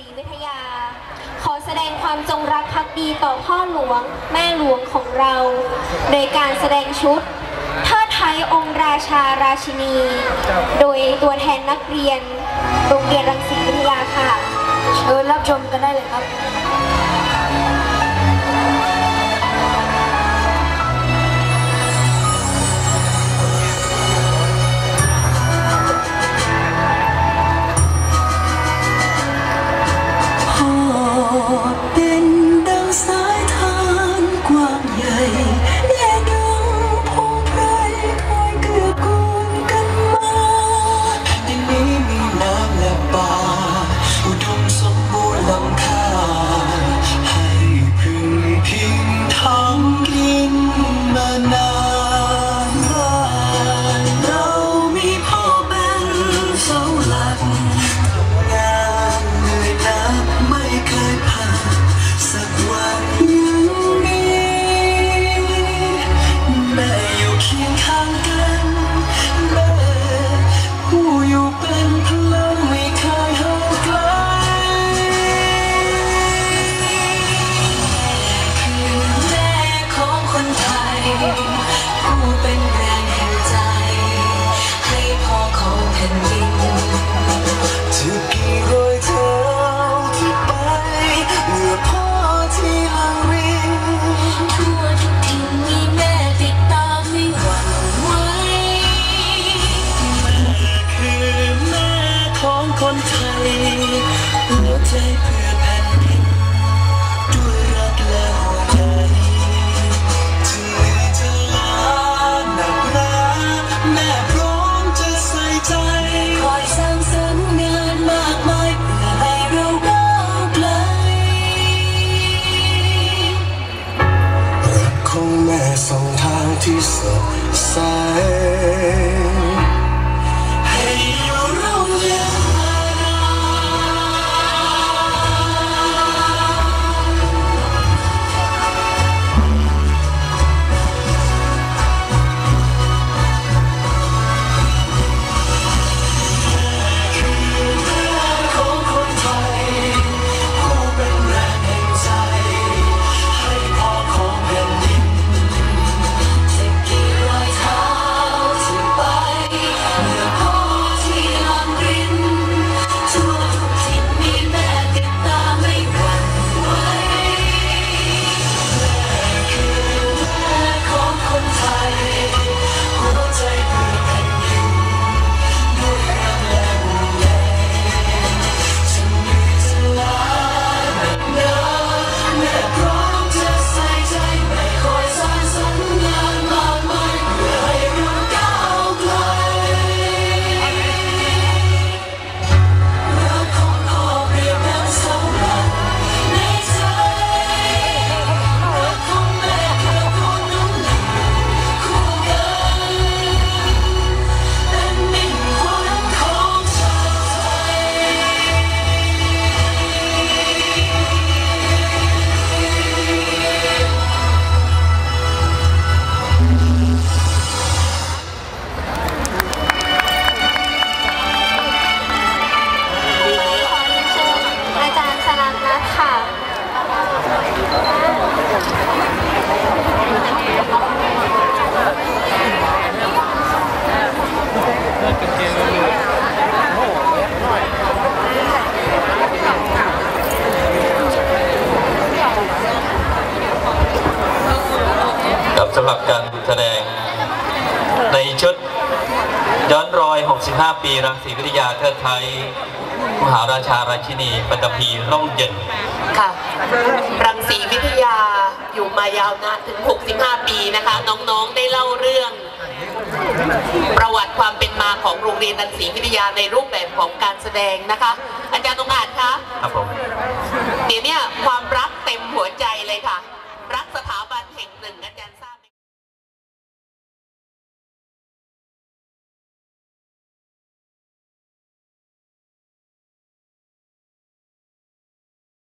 รีวิทยา ขอแสดงความจงรักภักดีต่อพ่อหลวง แม่หลวงของเรา โดยการแสดงชุดเทิดไทยองค์ราชาราชินี โดยตัวแทนนักเรียน โรงเรียนรังสีวิทยาค่ะ เชิญรับชมกันได้เลยครับ คนไทยหัวใจเพื่อแผ่นดินด้วยรักและหัวใจที่เหนื่อจะลาหนักหนาแม่พร้อมจะใส่ใจ คอยสร้างสรรค์งานมากมายเพื่อให้เราก้าวไกลรักของแม่สองทางที่สดใส หรับการแสดงในชุดย้อนรอย 65 ปีรังสีวิทยาเทิดไทยมหาราชาราชินีปัตตภีร่มเย็นค่ะรังสีวิทยาอยู่มายาวนานถึง 65 ปีนะคะ น้องๆได้เล่าเรื่อง ประวัติความเป็นมาของโรงเรียนรังสีวิทยาในรูปแบบของการแสดงนะคะ อาจารย์ตรงอาจคะครับผมเดี๋ยวเนี้ความรัก